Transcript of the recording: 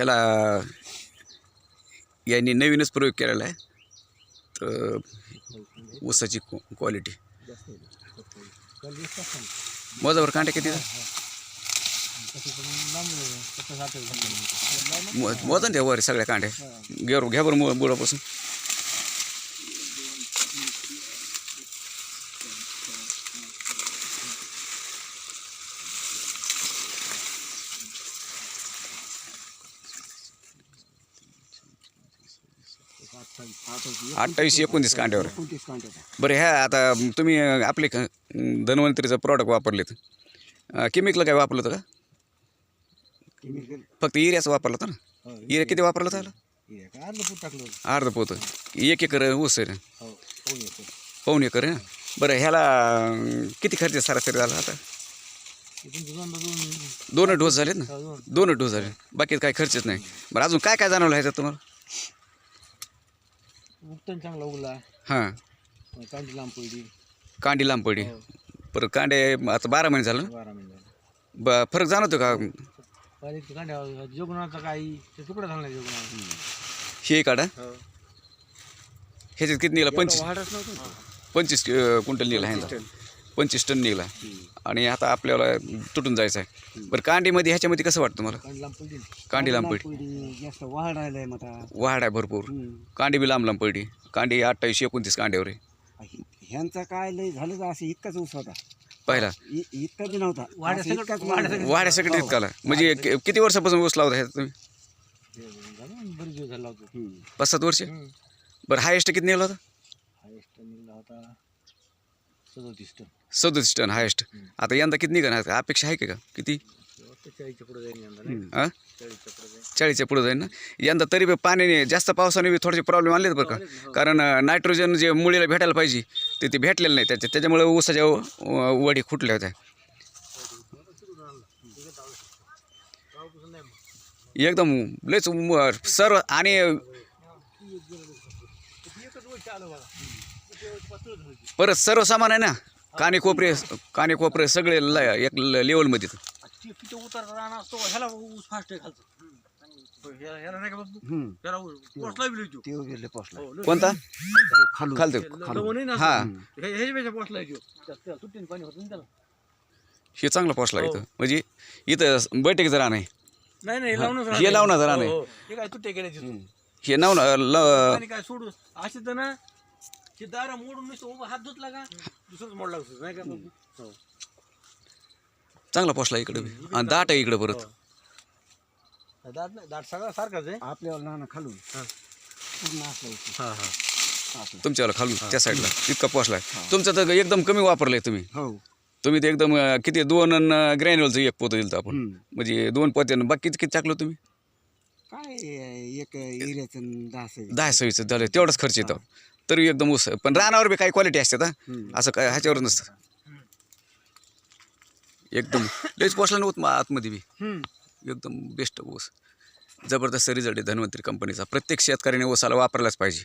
ह्याला यांनी नवीनच प्रयोग केलेला आहे. तर ऊसाची क्वालिटी मोजावर कांटे किती? मो- मोजा ना वर सगळ्या कांड्या घ्या घ्या बरं मु- अठ्ठावीस एकोणतीस कांड्यावर. बरं ह्या आता तुम्ही आपले क- धन्वंतरीचं प्रॉडक्ट वापरलेत. केमिकल काय वापरलं होतं का? फक्त युरियाचं वापरलं होतं ना? युरिया किती वापरलं होतं? ह्याला? अर्ध फूट टाकलं अर्ध पोतं एक एकर ऊस आहे हो येतो पाऊन एकर आहे ना? बरं ह्याला अं, किती खर्च सरासरी झाला आता? इथून दोन दोन दोन डोस झालेत ना? दोन डोस झाले. बाकी काय खर्चच नाही. बरं अजून काय काय जाणवलं ह्याच्यात तुम्हाला? उत्तम चांगला उगला. हां. कांडी लांब पडली. कांडी लांब पडी हो, परत कांडे आता बारा महिने झालं ना? बारा महिने झाले. ब फरक जाणवतो का? पहिले ते कांड्या जोगुणाचा काही ते तुकडा झाला नाही जोगुणा हे काढा. हो. ह्याच्यात किती निघाला पंचवीस? वाढच नव्हतं पंचवीस अं, क्विंटल निघाला ह्यांचा पंचवीस टन निघाला. आणि आता आपल्याला तुटून जायचं आहे बरं कांडीमध्ये ह्याच्यामध्ये कसं वाटतं मला कांडी लांब पडली. वाढ आहे भरपूर. कांडी बी लांब लांब पडली. कांडी अठ्ठावीस एकोणतीस कांड्यावर आहे. हि- ह्यांचा काय लय झालं तर असं इतकाच ऊस होता. पहिला. इतका बी नव्हता. वाढ्यासाठी इतकाला म्हणजे कि- किती वर्षापासून ऊस लावता ह्यात तुम्ही. पाच सात वर्ष. बरं हायेस्ट किती निघाला होता? हायेस्ट निघाला होता सदोतीस टन. सदतीस टन हायेस्ट आता यंदा किती निघणार अपेक्षा आहे का किती? चाळीसच्या पुढे जाईल यंदा नाही? हां? चाळीसच्या पुढे जाईल चाळीसच्या पुढे जाईल ना? यंदा तरी बी पाण्याने जास्त पावसाने बी थोडेसे प्रॉब्लेम आलेत बरं का? कारण नायट्रोजन जे मुळीला भेटायला पाहिजे ते ते भेटलेलं नाही. त्याच्या त्याच्यामुळे ऊसाच्या व- वडी फुटल्या होत्या. एकदम लयच म- सर्व आणि परत सर्वसामान आहे ना? काने कोपरे काने कोपरे सगळे ल एक लेवलमध्ये किती उतार राहणार असतो ह्याला ऊस फास्ट घालतो ह्याला ह्याला नाही का बाबू हम्म. ह्याला पोचला बी लिहितो हो, ते गेले पोचला कोणता खालतो हा. ह्याच्यापेक्षा पोचला त्याला सुट्टीने पाणी होतं ना त्याला हे. चांगलं पोचला इथं म्हणजे इथं बैठक जरा नाही नाही हे लावणार जरा नाही हे काय तुटे हे नाव ना सोडू असे तर ना ते दारा मोडून नुसतं उभा हात धुतला का दुसरंच मोड लागतो नाही का हो. चांगला पोचला इकडे बी आणि दाट आहे इकडे परत दाट नाही दाट सगळा सारखाच आहे नाना खालून पूर्ण असलं हा हा तुमच्याला खालून त्या साईडला इतका पोचलाय तुमचं तर एकदम कमी वापरलंय तुम्ही हो तुम्ही ते एकदम अं, किती दोन ग्रॅन्युअलचं एक पोतं दिलं आपण हम्म. म्हणजे दोन पोत्यानं बाकी किती किती टाकलं तुम्ही काय एक एरियाचं दहा. दहा सव्वीस झालं तेवढाच खर्च येतो तरी एकदम ऊस पण रानावर बी काही क्वालिटी असतात हा हम्म. असं काय ह्याच्यावर नसतं. एकदम. लईच पोचला नव्हतं आतमध्ये बी. एकदम बेस्ट ऊस. जबरदस्त रिझल्ट आहे धन्वंतरी कंपनीचा प्रत्येक शेतकऱ्याने ऊसाला वापरलाच पाहिजे.